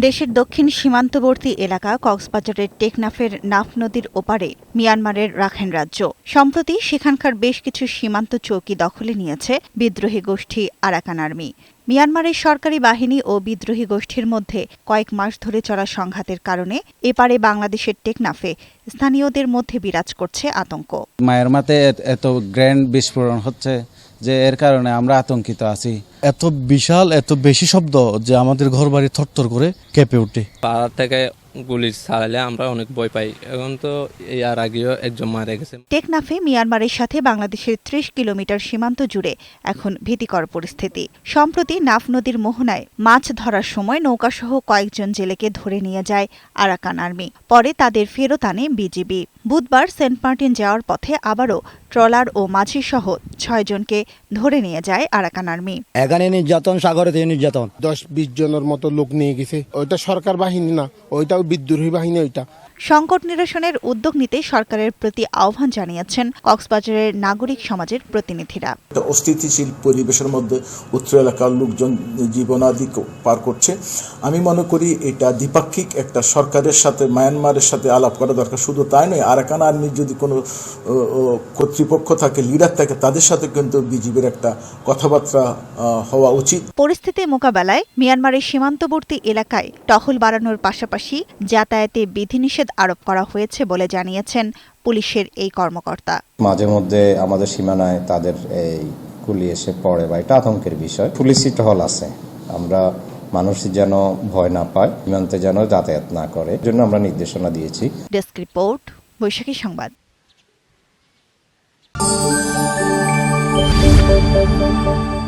দেশের দক্ষিণ সীমান্তবর্তী এলাকা কক্সবাজারের টেকনাফের নাফ নদীর ওপারে মিয়ানমারের রাখাইন রাজ্য। সম্প্রতি সেখানকার বেশ কিছু সীমান্ত চৌকি দখলে নিয়েছে বিদ্রোহী গোষ্ঠী আরাকান আর্মি। মিয়ানমারের সরকারি বাহিনী ও বিদ্রোহী গোষ্ঠীর মধ্যে কয়েক মাস ধরে চলা সংঘাতের কারণে এপারে বাংলাদেশের টেকনাফে স্থানীয়দের মধ্যে বিরাজ করছে আতঙ্ক। মায়ের মাতে এত- এত গ্র্যান্ড বিস্ফোরণ হচ্ছে। যে এর কারণে আমরা আতঙ্কিত আছি। এত বিশাল এত বেশি শব্দ যে আমাদের ঘর বাড়ি থরথর করে কেঁপে ওঠে। পাড়া থেকে গুলি ছাড়ালে আমরা অনেক ভয় পাই। এখন তো এই আর আগেও একজন মারা গেছে। টেকনাফে মিয়ানমারের সাথে বাংলাদেশের ত্রিশ কিলোমিটার সীমান্ত জুড়ে এখন ভীতিকর পরিস্থিতি। সম্প্রতি নাফ নদীর মোহনায় মাছ ধরার সময় নৌকাসহ কয়েকজন জেলেকে ধরে নিয়ে যায় আরাকান আর্মি। পরে তাদের ফেরত আনে বিজিবি। বুধবার সেন্ট মার্টিন যাওয়ার পথে আবারও ট্রলার ও মাঝি সহ ছয়জনকে ধরে নিয়ে যায় আরাকান আর্মি। এখানে নির্যাতন সাগরে থেকে নির্যাতন। দশ বিশ জনের মতো লোক নিয়ে গেছে। ওইটা সরকার বাহিনী না ওইটাও বিদ্রোহী বাহিনী ওইটা। সংকট নিরসনের উদ্যোগ নিতে সরকারের প্রতি আহ্বান জানিয়েছেন কক্সবাজারের নাগরিক সমাজের প্রতিনিধিরা। অস্থিতিশীল পরিবেশের মধ্যে উত্তর এলাকার লোকজন জীবনাদি পার করছে। আমি মনে করি এটা দ্বিপাক্ষিক একটা সরকারের সাথে মায়ানমারের সাথে আলাপ করা দরকার। শুধু তাই নয় আরাকান আর্মির যদি কোনো ও, কর্তৃপক্ষ থাকে লিডার থাকে তাদের সাথে কিন্তু বিজিবির একটা কথাবার্তা হওয়া উচিত। পরিস্থিতি মোকাবেলায় মিয়ানমারের সীমান্তবর্তী এলাকায় টহল বাড়ানোর পাশাপাশি যাতায়াতে বিধিনিষেধ আরোপ করা হয়েছে বলে জানিয়েছেন পুলিশের এই কর্মকর্তা। মাঝে মধ্যে আমাদের সীমানায় তাদের এই গুলি এসে পড়ে বা এটা আতঙ্কের বিষয়। পুলিশি টহল আছে। আমরা মানুষ যেন ভয় না পায় সীমান্তে যেন যাতায়াত না করে জন্য আমরা নির্দেশনা দিয়েছি। ডেস্ক রিপোর্ট বৈশাখী সংবাদ। Thank you.